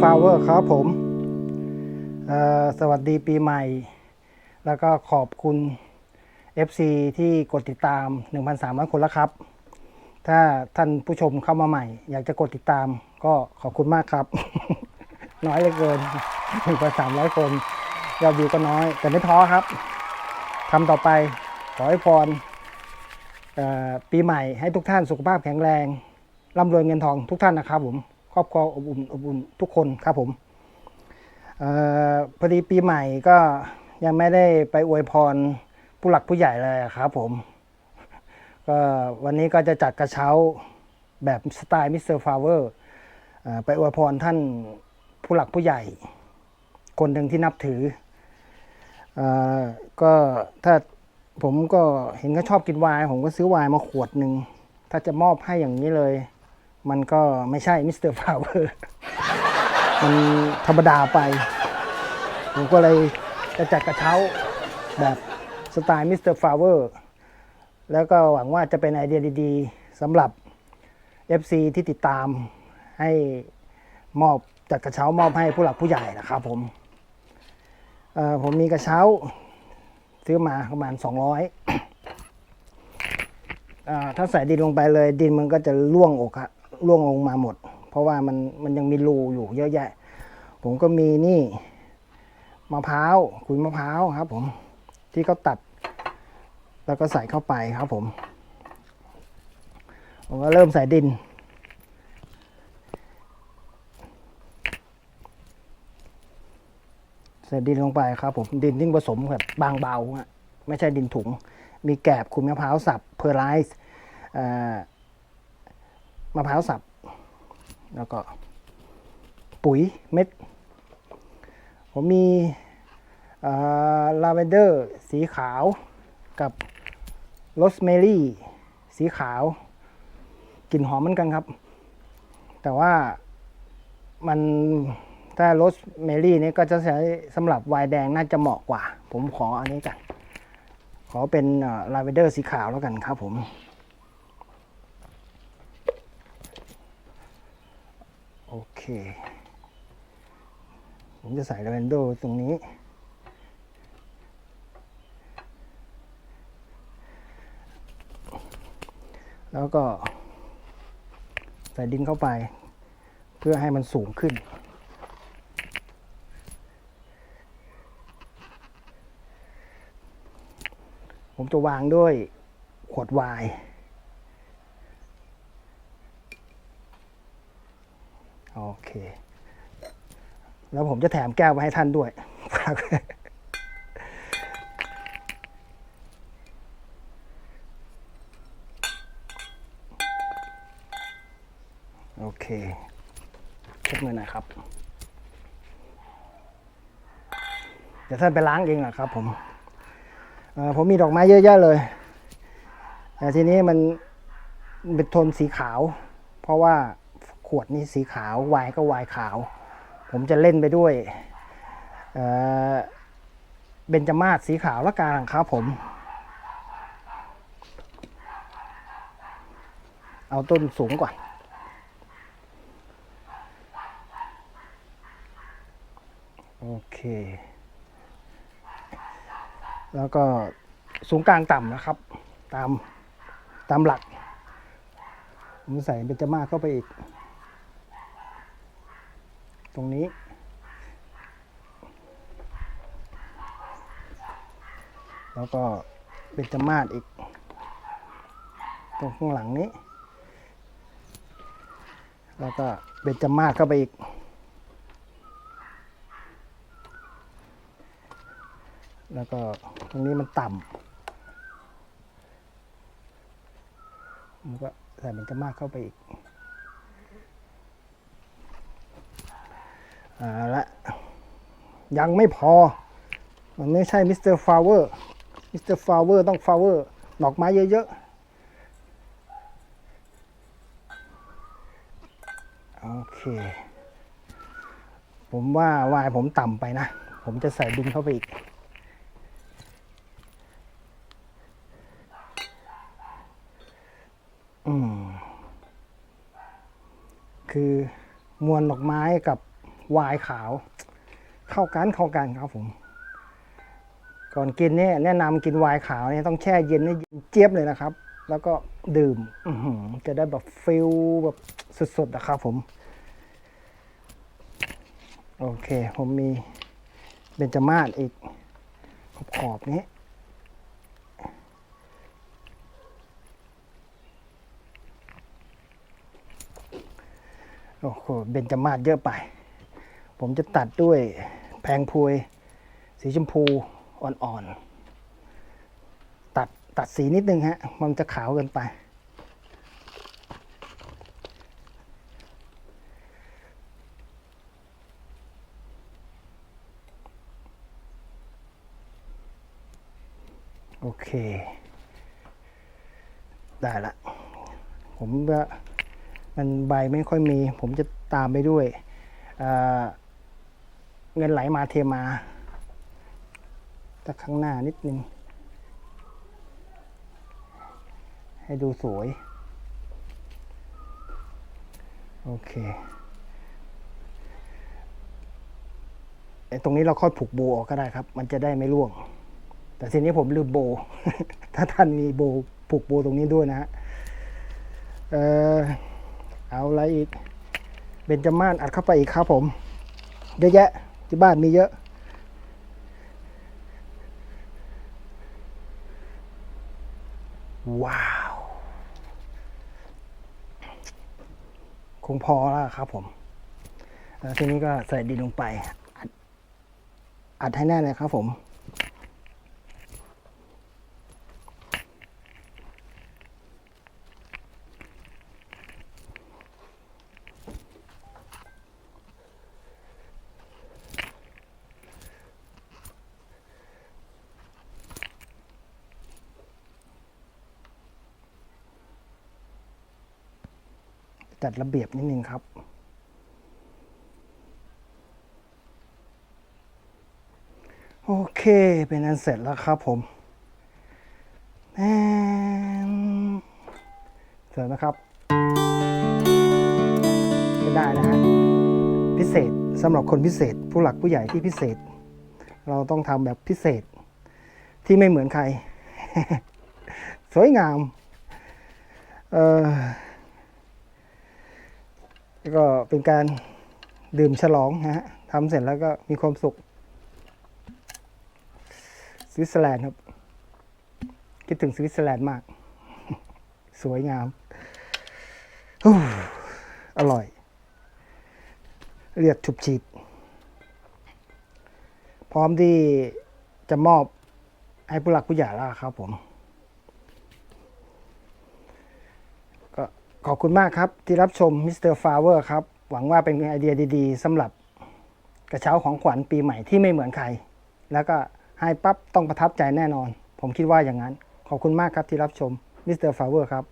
Flower ครับผมสวัสดีปีใหม่ แล้วก็ขอบคุณ FC ที่กดติดตาม 1,300 คนแล้วครับ ถ้าท่านผู้ชมเข้ามาใหม่ อยากจะกดติดตามก็ขอบคุณมากครับ น้อยเหลือเกิน1,300 คนยอดวิวก็น้อย แต่ไม่ท้อครับทำต่อไปขอให้พรปีใหม่ให้ทุกท่านสุขภาพแข็งแรงร่ำรวยเงินทองทุกท่านนะครับผม ครอบครัวอบอุ่นอบอุ่นทุกคนครับผมออพอดีปีใหม่ก็ยังไม่ได้ไปอวยพรผู้หลักผู้ใหญ่เลยครับผมก็วันนี้ก็จะจัดกระเช้าแบบสไตล์มิสเตอร์ฟลาเวอร์ไปอวยพรท่านผู้หลักผู้ใหญ่ คนหนึ่งที่นับถืออก็ถ้าผมก็เห็นเขาชอบกินวน์ผมก็ซื้อวน์มาขวดหนึ่ง ถ้าจะมอบให้อย่างนี้เลย มันก็ไม่ใช่มิสเตอร์ฟลาเวอร์มันธรรมดาไป ผมก็เลยจะจัดกระเช้าแบบสไตล์มิสเตอร์ฟลาเวอร์แล้วก็หวังว่าจะเป็นไอเดียดีๆสำหรับ FC ที่ติดตามให้มอบจัดกระเช้ามอบให้ผู้หลักผู้ใหญ่นะครับผมผมมีกระเช้าซื้อมาประมาณ 200อ่าถ้าใส่ดินลงไปเลยดินมันก็จะร่วงออกอะ ร่วงลงมาหมด เพราะว่ามันมันยังมีรูอยู่เยอะแยะ ผมก็มีนี่มะพร้าวขุยมะพร้าวครับ ผมที่เขาตัด แล้วก็ใส่เข้าไปครับผม ผมก็เริ่มใส่ดินใส่ดินลงไปครับผมดินที่ผสมแบบบางเบาไม่ใช่ดินถุง มีแกบขุนมะพร้าวสับเพอร์ไลซ์ มะพร้าวสับ แล้วก็ปุ๋ยเม็ด ผมมีลาเวนเดอร์สีขาวกับโรสเมลี่สีขาว กลิ่นหอมเหมือนกันครับ แต่ว่ามันถ้าโรสเมลี่นี่ก็จะใช้สำหรับไวน์แดงน่าจะเหมาะกว่า ผมขออันนี้กัน ขอเป็นลาเวนเดอร์สีขาวแล้วกันครับผม โอ เค ผมจะใส่ลาเวนเดอร์ตรงนี้ แล้วก็ ใส่ดินเข้าไป เพื่อให้มันสูงขึ้นผมจะวางด้วยขวดไวน์ โอเค แล้วผมจะแถมแก้วมาให้ท่านด้วยโอเคเช็ดมือหน่อยครับ เดี๋ยวท่านไปล้างเองนะครับผมผมมีดอกไม้เยอะแยะเลย แต่ทีนี้มันเป็นโทนสีขาว เพราะว่า ขวดนี้สีขาวไวน์ก็ไวน์ขาว ผมจะเล่นไปด้วยเเบญจมาศสีขาวละกันครับผม เอาต้นสูงก่อนโอเค แล้วก็สูงกลางต่ำนะครับ ตามตามหลักผมใส่เบญจมาศเข้าไปอีก ตรงนี้ แล้วก็เบญจมาศอีก ตรงข้างหลังนี้ แล้วก็เบญจมาศเข้าไปอีก แล้วก็ตรงนี้มันต่ำมันก็ใส่เบญจมาศเข้าไปอีก อาละยังไม่พอ มันไม่ใช่มิสเตอร์ฟลาเวอร์มิสเตอร์ฟลาเวอร์ต้องฟลาเวอร์ดอกไม้เยอะๆ โอเค ผมว่าวายผมต่ำไปนะ ผมจะใส่ดินเข้าไปอีกอืมคือมวลดอกไม้กับ วน์ขาว เข้ากันเข้ากันครับผม ก่อนกินเนี่ยแนะนำกินวน์ขาวเนี่ยต้องแช่เย็นให้เย็นเจี๊ยบเลยนะครับ แล้วก็ดื่มอืจะได้แบบฟิลแบบสุดๆนะครับผม โอเค ผมมีเบญจมาศอีกขอบขอบๆนี้โอ้โหเบญจมาศเยอะไป ผมจะตัดด้วยแพงพวย สีชมพูอ่อนๆ ตัดตัดสีนิดนึงฮะ มันจะขาวเกินไป โอเค ได้ละ ผมก็มันใบไม่ค่อยมี ผมจะตามไปด้วยอ่อ เงินไหลมาเทมาจากข้างหน้านิดนึง ให้ดูสวย โอเคไอ้ตรงนี้เราค่อยผูกโบออกก็ได้ครับ มันจะได้ไม่ร่วง แต่ทีนี้ผมลืมโบ ถ้าท่านมีโบผูกโบตรงนี้ด้วยนะฮะเออเอาอะไรอีก เบนจาม่านอัดเข้าไปอีกครับผม เยอะแยะ ที่บ้านมีเยอะว้าว คงพอแล้วครับผม แล้วทีนี้ก็ใส่ดินลงไป อัดอัดให้แน่นเลยครับผม จัดระเบียบนิดนึงครับ โอเคเป็นอันเสร็จแล้วครับผมแอนเสร็จนะครับก็ได้นะฮะพิเศษสำหรับคนพิเศษ ผู้หลักผู้ใหญ่ที่พิเศษ เราต้องทำแบบพิเศษ ที่ไม่เหมือนใคร สวยงาม เอ่อ ก็เป็นการดื่มฉลองนะฮะทำเสร็จแล้วก็มีความสุขสวิตเซอร์แลนด์ครับ คิดถึงสวิตเซอร์แลนด์มาก สวยงามอร่อย เลือดฉุบฉีด พร้อมที่จะมอบให้ผู้หลักผู้ใหญ่แล้วครับผม ก็ ขอบคุณมากครับที่รับชมมิสเตอร์ฟาเวอร์ครับ หวังว่าเป็นไอเดียดีๆสำหรับกระเช้าของขวัญปีใหม่ที่ไม่เหมือนใคร แล้วก็ให้ปั๊บต้องประทับใจแน่นอน ผมคิดว่าอย่างนั้น ขอบคุณมากครับที่รับชมมิสเตอร์ฟาเวอร์ครับ